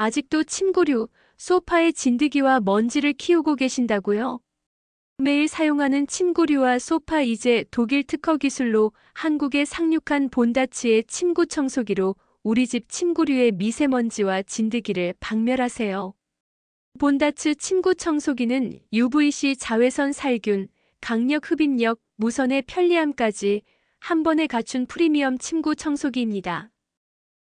아직도 침구류, 소파의 진드기와 먼지를 키우고 계신다고요? 매일 사용하는 침구류와 소파 이제 독일 특허 기술로 한국에 상륙한 본다츠의 침구 청소기로 우리 집 침구류의 미세먼지와 진드기를 박멸하세요. 본다츠 침구 청소기는 UVC 자외선 살균, 강력 흡입력, 무선의 편리함까지 한 번에 갖춘 프리미엄 침구 청소기입니다.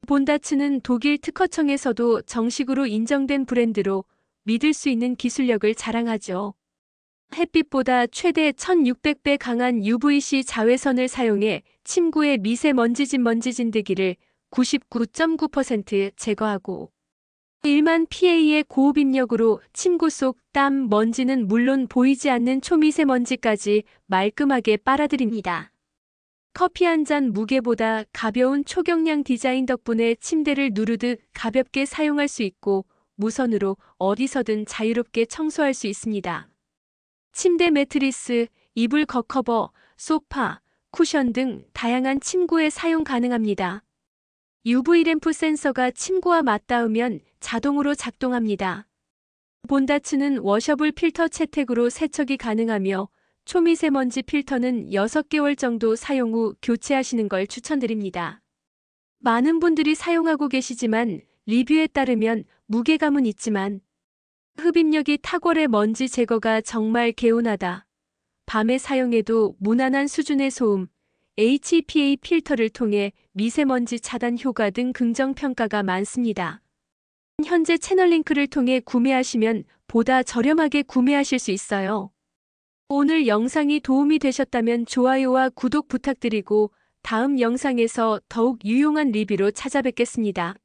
본다츠는 독일 특허청에서도 정식으로 인정된 브랜드로 믿을 수 있는 기술력을 자랑하죠. 햇빛보다 최대 1600배 강한 UVC 자외선을 사용해 침구의 미세 먼지진 먼지 진드기를 99.9% 제거하고 1만 PA의 고흡입력으로 침구 속 땀, 먼지는 물론 보이지 않는 초미세먼지까지 말끔하게 빨아들입니다. 커피 한 잔 무게보다 가벼운 초경량 디자인 덕분에 침대를 누르듯 가볍게 사용할 수 있고 무선으로 어디서든 자유롭게 청소할 수 있습니다. 침대 매트리스, 이불 겉커버, 소파, 쿠션 등 다양한 침구에 사용 가능합니다. UV 램프 센서가 침구와 맞닿으면 자동으로 작동합니다. 본다츠는 워셔블 필터 채택으로 세척이 가능하며 초미세먼지 필터는 6개월 정도 사용 후 교체하시는 걸 추천드립니다. 많은 분들이 사용하고 계시지만 리뷰에 따르면 무게감은 있지만 흡입력이 탁월해 먼지 제거가 정말 개운하다. 밤에 사용해도 무난한 수준의 소음, HEPA 필터를 통해 미세먼지 차단 효과 등 긍정 평가가 많습니다. 현재 채널 링크를 통해 구매하시면 보다 저렴하게 구매하실 수 있어요. 오늘 영상이 도움이 되셨다면 좋아요와 구독 부탁드리고 다음 영상에서 더욱 유용한 리뷰로 찾아뵙겠습니다.